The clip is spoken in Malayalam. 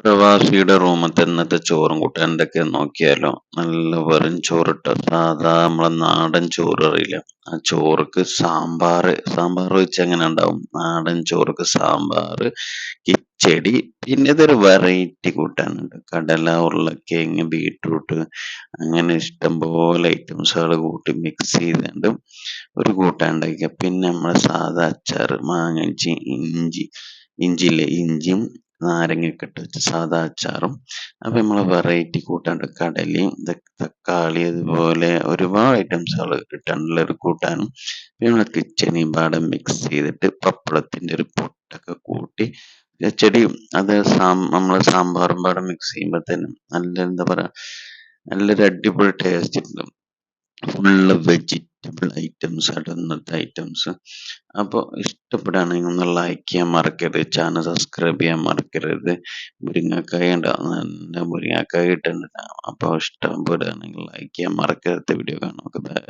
പ്രവാസിയുടെ റൂമത്തെ ഇന്നത്തെ ചോറും കൂട്ടാൻ എന്തൊക്കെ നോക്കിയാലോ? നല്ല വെറും ചോറിട്ട സാധാ നമ്മളെ നാടൻ ചോറ് അറിയില്ല? ആ ചോറുക്ക് സാമ്പാർ സാമ്പാർ വെച്ച് എങ്ങനെ ഉണ്ടാവും? നാടൻ ചോറുക്ക് സാമ്പാർ കിച്ചടി പിന്നെ ഇതൊരു വെറൈറ്റി കൂട്ടാനുണ്ട് കടല ഉരുളക്കിഴങ്ങ് ബീട്രൂട്ട് അങ്ങനെ ഇഷ്ടം ഇഷ്ടംപോലെ ഐറ്റംസുകൾ കൂട്ടി മിക്സ് ചെയ്തുകൊണ്ട് ഒരു കൂട്ടാൻ ഉണ്ടാക്കിയ. പിന്നെ നമ്മളെ സാധാ അച്ചാർ മാങ്ങ ഇഞ്ചി ഇഞ്ചി ഇഞ്ചിയില്ലേ ഇഞ്ചിയും നാരങ്ങയൊക്കെ ഇട്ട് വെച്ച സാധാ അച്ചാറും അപ്പം നമ്മൾ വെറൈറ്റി കൂട്ടാണ്ട് കടലയും തക്കാളി അതുപോലെ ഒരുപാട് ഐറ്റംസുകൾ ഇട്ടിട്ടുള്ള ഒരു കൂട്ടാനും. പിന്നെ കിച്ചണിയും പാടെ മിക്സ് ചെയ്തിട്ട് പപ്പടത്തിന്റെ ഒരു പൊട്ടൊക്കെ കൂട്ടി ചെടി അത് സാം നമ്മൾ സാമ്പാറും പാടെ മിക്സ് ചെയ്യുമ്പോൾ തന്നെ നല്ല എന്താ പറയുക നല്ലൊരു അടിപൊളി ടേസ്റ്റ് കിട്ടും ഫുള്ള് വെജിറ്റബിൾ ഐറ്റംസ് ആണ് ഐറ്റംസ് അപ്പോൾ ഇഷ്ടപ്പെടുകയാണെങ്കിൽ ഒന്ന് ലൈക്ക് ചെയ്യാൻ മറക്കരുത് ചാനൽ സബ്സ്ക്രൈബ് ചെയ്യാൻ മറക്കരുത്. മുരിങ്ങക്കായ ഉണ്ടാകുന്ന മുരിങ്ങക്കായ ഇട്ടിട്ടുണ്ട് അപ്പോൾ ഇഷ്ടപ്പെടുകയാണെങ്കിൽ ലൈക്ക് ചെയ്യാൻ മറക്കരുത്. വീഡിയോ കാണാം.